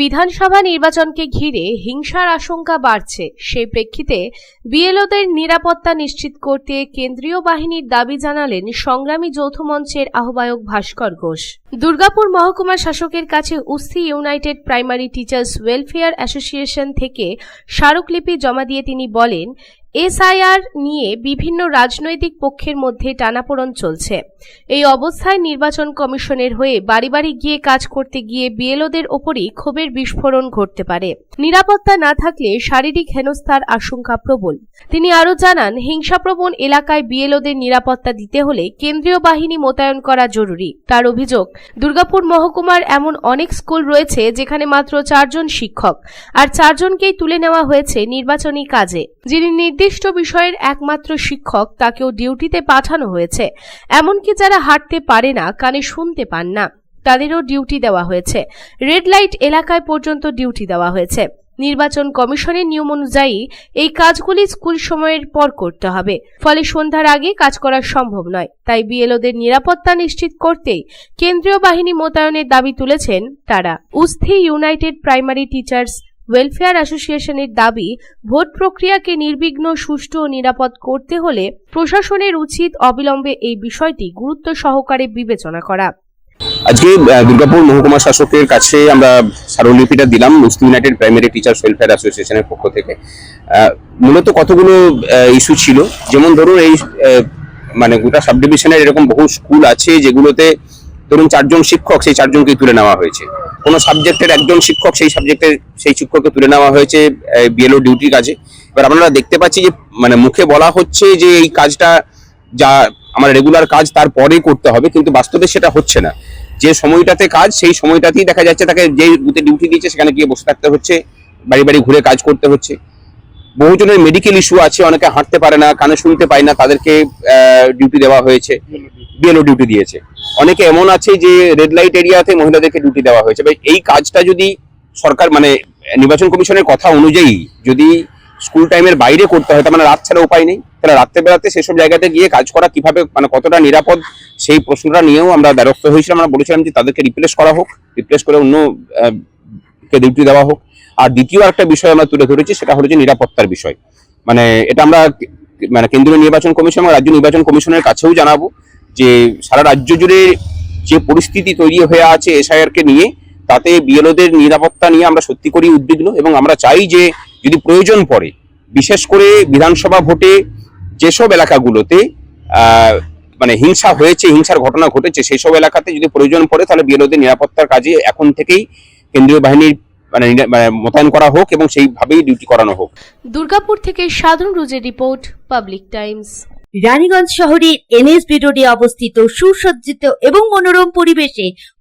বিধানসভা নির্বাচনকে ঘিরে হিংসার আশঙ্কা বাড়ছে। সেই প্রেক্ষিতে বিএলওদের নিরাপত্তা নিশ্চিত করতে কেন্দ্রীয় বাহিনীর দাবি জানালেন সংগ্রামী যৌথ মঞ্চের আহ্বায়ক ভাস্কর ঘোষ। দুর্গাপুর মহকুমা শাসকের কাছে Usthi united primary teachers welfare association থেকে স্মারকলিপি জমা দিয়ে তিনি বলেন এসআইআর নিয়ে বিভিন্ন রাজনৈতিক পক্ষের মধ্যে টানাপোড়ন চলছে। এই অবস্থায় নির্বাচন কমিশনের হয়ে বাড়ি বাড়ি গিয়ে কাজ করতে গিয়ে বিএলওদের ওপরই ক্ষোভের বিস্ফোরণ ঘটতে পারে। নিরাপত্তা না থাকলে শারীরিক হেনস্থার আশঙ্কা প্রবল। তিনি আরও জানান, হিংসাপ্রবণ এলাকায় বিএলওদের নিরাপত্তা দিতে হলে কেন্দ্রীয় বাহিনী মোতায়েন করা জরুরি। তার অভিযোগ, দুর্গাপুর মহকুমার এমন অনেক স্কুল রয়েছে যেখানে মাত্র চারজন শিক্ষক, আর চারজনকেই তুলে নেওয়া হয়েছে নির্বাচনী কাজে। যিনি নির্দিষ্ট বিষয়ের একমাত্র শিক্ষক তাকেও ডিউটিতে পাঠানো হয়েছে। এমনকি যারা হাঁটতে পারে না, কানে শুনতে পান না, তাদেরও ডিউটি দেওয়া হয়েছে। রেড লাইট এলাকায় পর্যন্ত ডিউটি দেওয়া হয়েছে। নির্বাচন কমিশনের নিয়ম অনুযায়ী এই কাজগুলি স্কুল সময়ের পর করতে হবে। ফলে সন্ধ্যার আগে কাজ করা সম্ভব নয়। তাই বিএলওদের নিরাপত্তা নিশ্চিত করতেই কেন্দ্রীয় বাহিনী মোতায়েনের দাবি তুলেছেন তারা। Usthi united primary teachers welfare অ্যাসোসিয়েশনের দাবি, ভোট প্রক্রিয়াকে নির্বিঘ্ন, সুষ্ঠু ও নিরাপদ করতে হলে প্রশাসনের উচিত অবিলম্বে এই বিষয়টি গুরুত্ব সহকারে বিবেচনা করা। আজকে দুর্গাপুর মহকুমা শাসকের কাছে আমরা স্মারকলিপিটা দিলাম Muslim united primary teachers welfare অ্যাসোসিয়েশনের পক্ষ থেকে। মূলত কতগুলো ইস্যু ছিল? যেমন ধরুন এই মানে গোটা সাব ডিভিশনের এরকম বহু স্কুল আছে যেগুলোতে ধরুন চারজন শিক্ষক, সেই চারজনকে তুলে নেওয়া হয়েছে। কোনো সাবজেক্টের একজন শিক্ষক, সেই সাবজেক্টের সেই শিক্ষককে তুলে নেওয়া হয়েছে বিএলও ডিউটির কাজে। এবার আপনারা দেখতে পাচ্ছি যে মানে মুখে বলা হচ্ছে যে, এই কাজটা যা, আমার রেগুলার কাজ তারপরেই করতে হবে, কিন্তু বাস্তবে সেটা হচ্ছে না। যে সময়টাতে কাজ, সেই সময়টাতেই দেখা যাচ্ছে তাকে যে বুথে ডিউটি দিয়েছে সেখানে গিয়ে বসে থাকতে হচ্ছে, বাড়ি বাড়ি ঘুরে কাজ করতে হচ্ছে। বহুজনের মেডিকেল ইস্যু আছে, অনেকে হাঁটতে পারে না, কানে শুনতে পায় না, তাদেরকে ডিউটি দেওয়া হয়েছে। বিএলও ডিউটি দিয়েছে। অনেকে এমন আছে যে রেড লাইট এরিয়াতে মহিলাদেরকে ডিউটি দেওয়া হয়েছে। এবার এই কাজটা যদি সরকার মানে নির্বাচন কমিশনের কথা অনুযায়ী যদি স্কুল টাইমের বাইরে করতে হয়, তার মানে রাত ছাড়া উপায় নেই। তাহলে রাত্রে বেলাতে সেসব জায়গাতে গিয়ে কাজ করা কীভাবে মানে কতটা নিরাপদ, সেই প্রশ্নটা নিয়েও আমরা দ্বারস্থ হয়েছিলাম। আমরা বলেছিলাম যে তাদেরকে রিপ্লেস করা হোক রিপ্লেস করে অন্য কে ডিউটি দেওয়া হোক। আর দ্বিতীয় একটা বিষয় আমরা তুলে ধরেছি, সেটা হলো যে নিরাপত্তার বিষয়। মানে এটা আমরা মানে কেন্দ্রীয় নির্বাচন কমিশন এবং রাজ্য নির্বাচন কমিশনের কাছেও জানাব। যে সারা রাজ্য জুড়ে যে পরিস্থিতি তৈরি হয়ে আছে এসআইআর কে নিয়ে, তাতে বিএলওদের নিরাপত্তা নিয়ে আমরা সত্যি করেই উদ্বিগ্ন এবং আমরা চাই যে যদি প্রয়োজন পড়ে, বিশেষ করে বিধানসভা ভোটে যেসব এলাকাগুলোতে মানে হিংসা হয়েছে, হিংসার ঘটনা ঘটেছে সেই সব এলাকাতে যদি প্রয়োজন পড়ে, তাহলে বিএলওদের নিরাপত্তার কাজে এখন থেকেই কেন্দ্রীয় বাহিনীর মানে মানে মোতায়েন করা হোক এবং সেইভাবেই ডিউটি করানো হোক। দুর্গাপুর থেকে সাধন রুজের রিপোর্ট, পাবলিক টাইমস। রানীগঞ্জ শহরের এনএসবি রোডে অবস্থিত সুসজ্জিত এবং মনোরম পরিবেশে